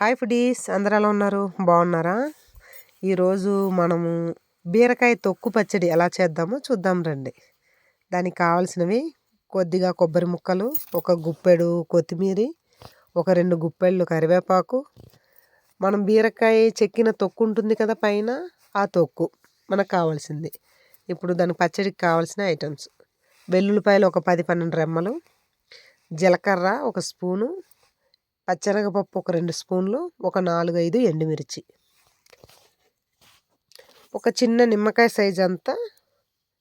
Hi foodies అందరు ఎలా ఉన్నారు? బాగున్నారా? ఈరోజు మనము బీరకాయ తొక్కు పచ్చడి ఎలా చేద్దామో చూద్దాం రండి. దానికి కావాల్సినవి కొద్దిగా కొబ్బరి ముక్కలు ఒక గుప్పెడు కొత్తిమీర ఒక రెండు గుప్పెళ్ళు కరివేపాకు. మనం బీరకాయ చెక్కిన తొక్కు ఉంటుంది కదా పైన ఆ తొక్కు మనకు కావాల్సింది. ఇప్పుడు దానికి పచ్చడికి కావాల్సిన ఐటమ్స్. వెల్లుల్లిపాయలు ఒక పది పన్నెండు రెమ్మలు జీలకర్ర ఒక స్పూను పచ్చనగపప్పు ఒక రెండు స్పూన్లు ఒక నాలుగు ఐదు ఎండుమిర్చి. ఒక చిన్న నిమ్మకాయ సైజ్ అంతా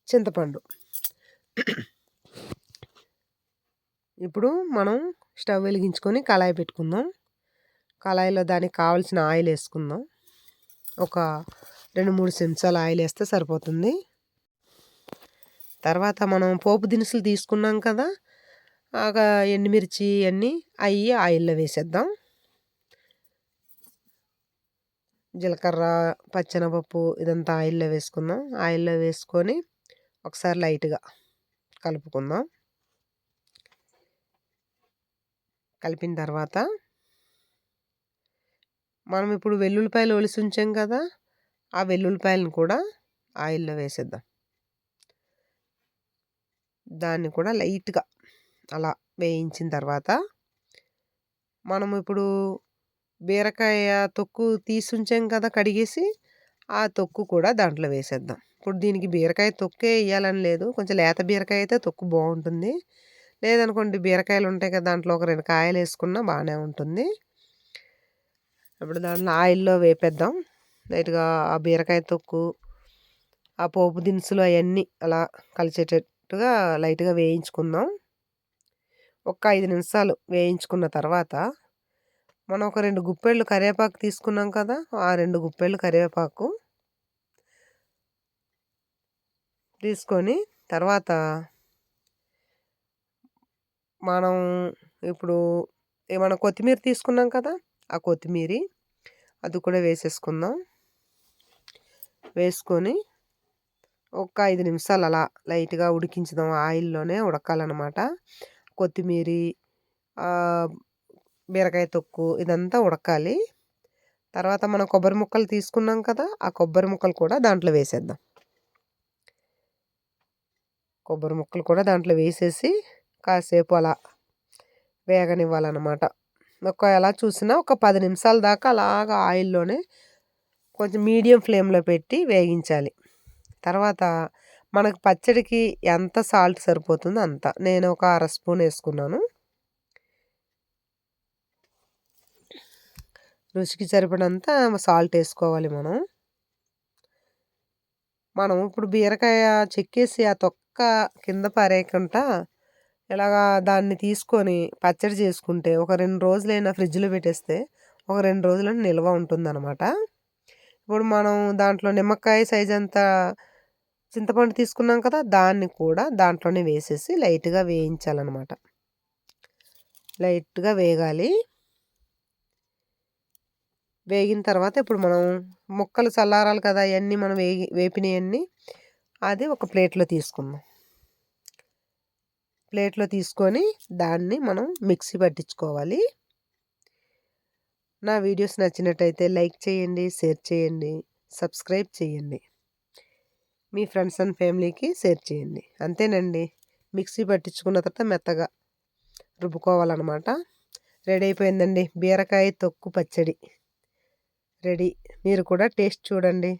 చింతపండు. ఇప్పుడు మనం స్టవ్ వెలిగించుకొని కళాయి పెట్టుకుందాం. కళాయిలో దానికి కావాల్సిన ఆయిల్ వేసుకుందాం. ఒక రెండు మూడు చెంచాల ఆయిల్ వేస్తే సరిపోతుంది. తర్వాత మనం పోపు దినుసులు తీసుకున్నాం కదా ఎండుమిర్చి అన్నీ అవి ఆయిల్లో వేసేద్దాం. జీలకర్ర పచ్చెనపప్పు ఇదంతా ఆయిల్లో వేసుకుందాం. ఆయిల్లో వేసుకొని ఒకసారి లైట్గా కలుపుకుందాం. కలిపిన తర్వాత మనం ఇప్పుడు వెల్లుల్లిపాయలు ఒలిసి ఉంచాం కదా ఆ వెల్లుల్లిపాయలను కూడా ఆయిల్లో వేసేద్దాం. దాన్ని కూడా లైట్గా అలా వేయించిన తర్వాత మనం ఇప్పుడు బీరకాయ తొక్కు తీసి ఉంచాం కదా కడిగేసి ఆ తొక్కు కూడా దాంట్లో వేసేద్దాం. ఇప్పుడు దీనికి బీరకాయ తొక్కే వేయాలని లేదు. కొంచెం లేత బీరకాయ అయితే తొక్కు బాగుంటుంది. లేదనుకోండి బీరకాయలు ఉంటాయి కదా దాంట్లో ఒక రెండు కాయలు వేసుకున్నా బాగానే ఉంటుంది. ఇప్పుడు దాంట్లో ఆయిల్లో వేపేద్దాం. లైట్గా ఆ బీరకాయ తొక్కు ఆ పోపు దినుసులు అవన్నీ అలా కలిసేటట్టుగా లైట్గా వేయించుకుందాం. ఒక ఐదు నిమిషాలు వేయించుకున్న తర్వాత మనం ఒక రెండు గుప్పెళ్ళు కరివేపాకు తీసుకున్నాం కదా ఆ రెండు గుప్పెళ్ళు కరివేపాకు తీసుకొని తర్వాత మనం ఇప్పుడు ఏమైనా కొత్తిమీర తీసుకున్నాం కదా ఆ కొత్తిమీర అది కూడా వేసేసుకుందాం. వేసుకొని ఒక ఐదు నిమిషాలు అలా లైట్గా ఉడికించుదాం ఆయిల్లోనే ఉడకాలన్నమాట. కొత్తిమీర బీరకాయ తొక్కు ఇదంతా ఉడకాలి. తర్వాత మనం కొబ్బరి ముక్కలు తీసుకున్నాం కదా ఆ కొబ్బరి ముక్కలు కూడా దాంట్లో వేసేద్దాం. కొబ్బరి ముక్కలు కూడా దాంట్లో వేసేసి కాసేపు అలా వేగనివ్వాలన్నమాట. ఒక ఎలా చూసినా ఒక పది నిమిషాల దాకా అలాగా ఆయిల్లోనే కొంచెం మీడియం ఫ్లేమ్లో పెట్టి వేగించాలి. తర్వాత మనకు పచ్చడికి ఎంత సాల్ట్ సరిపోతుందో అంత. నేను ఒక అర స్పూన్ వేసుకున్నాను. రుచికి సరిపడంత సాల్ట్ వేసుకోవాలి మనం. మనం ఇప్పుడు బీరకాయ చెక్కేసి ఆ తొక్క కింద పారేయకుండా ఇలాగా దాన్ని తీసుకొని పచ్చడి చేసుకుంటే ఒక రెండు రోజులైనా ఫ్రిడ్జ్లో పెట్టేస్తే ఒక రెండు రోజులు నిల్వ ఉంటుందన్నమాట. ఇప్పుడు మనం దాంట్లో నిమ్మకాయ సైజ్ అంతా చింతపండు తీసుకున్నాం కదా దాన్ని కూడా దాంట్లోనే వేసేసి లైట్గా వేయించాలన్నమాట. లైట్గా వేగాలి. వేగిన తర్వాత ఇప్పుడు మనం ముక్కలు చల్లారాలి కదా అవన్నీ మనం వేగి వేపినవన్నీ అది ఒక ప్లేట్లో తీసుకుందాం. ప్లేట్లో తీసుకొని దాన్ని మనం మిక్సీ పట్టించుకోవాలి. నా వీడియోస్ నచ్చినట్టయితే లైక్ చేయండి షేర్ చేయండి సబ్స్క్రైబ్ చేయండి. మీ ఫ్రెండ్స్ అండ్ ఫ్యామిలీకి షేర్ చేయండి. అంతేనండి. మిక్సీ పట్టించుకున్న తర్వాత మెత్తగా రుబ్బుకోవాలన్నమాట. రెడీ అయిపోయిందండి. బీరకాయ తొక్కు పచ్చడి. రెడీ. మీరు కూడా టేస్ట్ చూడండి.